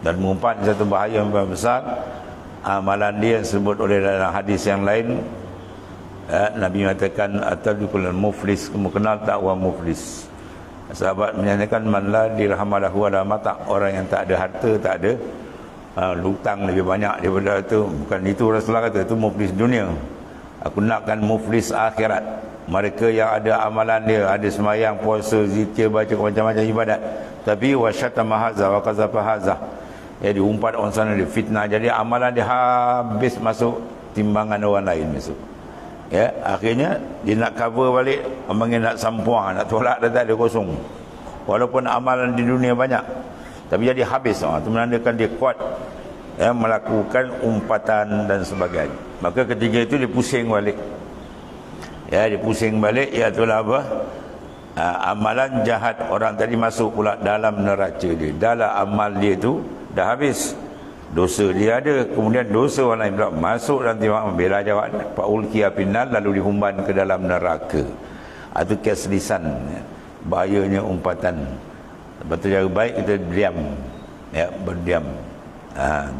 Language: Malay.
dan mengumpat satu bahaya yang besar amalan dia yang disebut oleh dalam hadis yang lain eh, Nabi mengatakan atadukul muflis. Kamu kenal tak orang muflis? Sahabat menyatakan man la dirhamalahu wala mata. Orang yang tak ada harta tak ada uh, lutang lebih banyak daripada itu. Bukan itu Rasulullah kata itu muflis dunia. Aku nakkan muflis akhirat. Mereka yang ada amalan dia ada semayang puasa zikir baca macam-macam ibadat. Tapi wasyatama haza wa qazafa ya diumpat orang sana dia fitnah. Jadi amalan dia habis masuk timbangan orang lain masuk ya akhirnya dia nak cover balik panggil nak sampuang nak tolak dah tak ada kosong. Walaupun amalan di dunia banyak tapi jadi habis ah itu menandakan dia kuat ya melakukan umpatan dan sebagainya. Maka ketiga itu dia pusing balik. Ya dia pusing balik ya itulah apa? Ha, amalan jahat orang tadi masuk pula dalam neraca dia. Dalam amal dia tu dah habis. Dosa dia ada. Kemudian dosa orang lain pula masuk dalam timbangan bela jawab. Pak Ulki Apinan lalu dihumban ke dalam neraka. Itu keselisan ya. bahayanya umpatan. Betul cara baik kita diam. Ya berdiam. Ha.